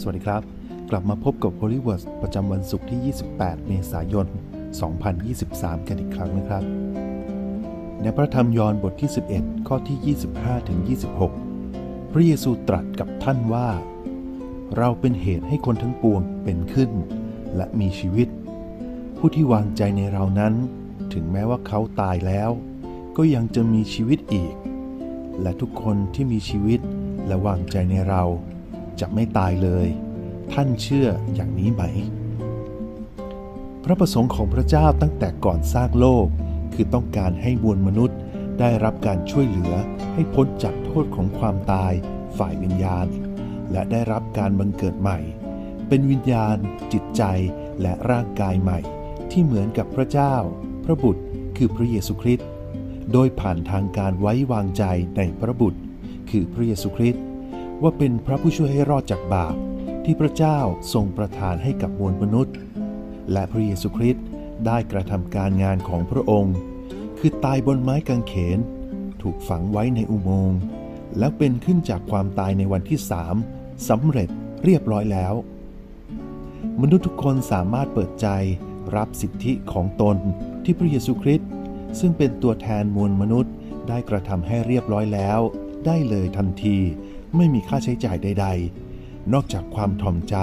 สวัสดีครับ กลับมาพบกับ h o l l y w o r d ประจำวันศุกร์ที่ 28 เมษายน 2023 กันอีกครั้งนะครับ ในพระธรรมยอห์นบทที่ 11 ข้อที่ 25 ถึง 26 พระเยซูตรัสกับท่านว่า เราเป็นเหตุให้คนทั้งปวงเป็นขึ้น และมีชีวิต ผู้ที่วางใจในเรานั้น ถึงแม้ว่าเขาตายแล้ว ก็ยังจะมีชีวิตอีก และทุกคนที่มีชีวิตและวางใจในเรา จะไม่ตายเลย ท่านเชื่ออย่างนี้ไหม พระประสงค์ของพระเจ้าตั้งแต่ก่อนสร้างโลก คือต้องการให้มวลมนุษย์ได้รับการช่วยเหลือให้พ้นจากโทษของความตายฝ่ายวิญญาณ และได้รับการบังเกิดใหม่ เป็นวิญญาณ จิตใจและร่างกายใหม่ ที่เหมือนกับพระเจ้า พระบุตรคือพระเยซูคริสต์โดยผ่านทางการไว้วางใจในพระบุตร คือพระเยซูคริสต์ ว่าเป็นพระผู้ช่วยให้รอดจากบาป ที่พระเจ้าทรงประทานให้กับมวลมนุษย์ และพระเยซูคริสต์ได้กระทำการงานของพระองค์ คือตายบนไม้กางเขน ถูกฝังไว้ในอุโมงค์แล้วเป็นขึ้นจากความตายในวันที่สามสำเร็จเรียบร้อยแล้ว มนุษย์ทุกคนสามารถเปิดใจรับสิทธิของตนที่พระเยซูคริสต์ซึ่งเป็นตัวแทนมวลมนุษย์ได้กระทำให้เรียบร้อยแล้ว ได้เลยทันที ไม่มีค่าใช้จ่ายใด ๆ นอกจากความถ่อมใจ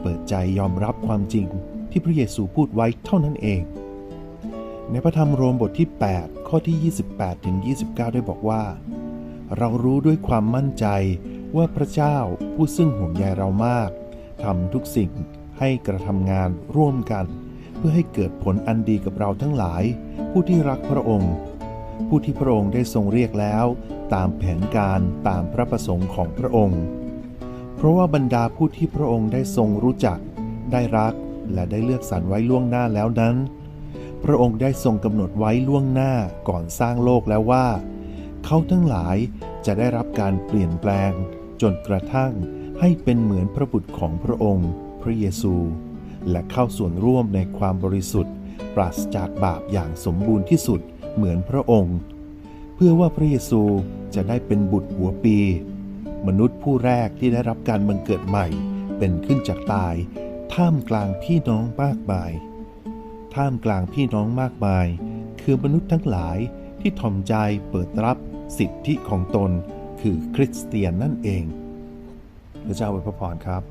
เปิดใจยอมรับความจริงที่พระเยซูพูดไว้เท่านั้นเอง ในพระธรรมโรมบทที่ 8 ข้อที่ 28ถึง29 ได้บอกว่า เรารู้ด้วยความมั่นใจว่าพระเจ้าผู้ซึ่งห่วงใยเรามากทำทุกสิ่งให้กระทำงานร่วมกัน เพื่อให้เกิดผลอันดีกับเราทั้งหลาย ผู้ที่รักพระองค์ ผู้ที่พระองค์ได้ทรงเรียกแล้ว ตามแผนการตามพระประสงค์ของพระองค์ เพราะว่าบรรดาผู้ที่พระองค์ได้ทรงรู้จัก ได้รักและได้เลือกสรรไว้ล่วงหน้าแล้วนั้น พระองค์ได้ทรงกำหนดไว้ล่วงหน้าก่อนสร้างโลกแล้วว่า เขาทั้งหลายจะได้รับการเปลี่ยนแปลง จนกระทั่งให้เป็นเหมือนพระบุตรของพระองค์ พระเยซู และเข้าส่วนร่วมในความบริสุทธิ์ ปราศจากบาปอย่างสมบูรณ์ที่สุด เหมือนพระองค์ เพื่อว่าพระเยซูจะได้เป็นบุตรหัวปี มนุษย์ผู้แรกที่ได้รับการบังเกิดใหม่ เป็นขึ้นจากตาย ท่ามกลางพี่น้องมากมาย ท่ามกลางพี่น้องมากมาย คือมนุษย์ทั้งหลายที่ถ่อมใจเปิดรับสิทธิของตน คือคริสเตียนนั่นเองพระเจ้าอวยพระพรครับ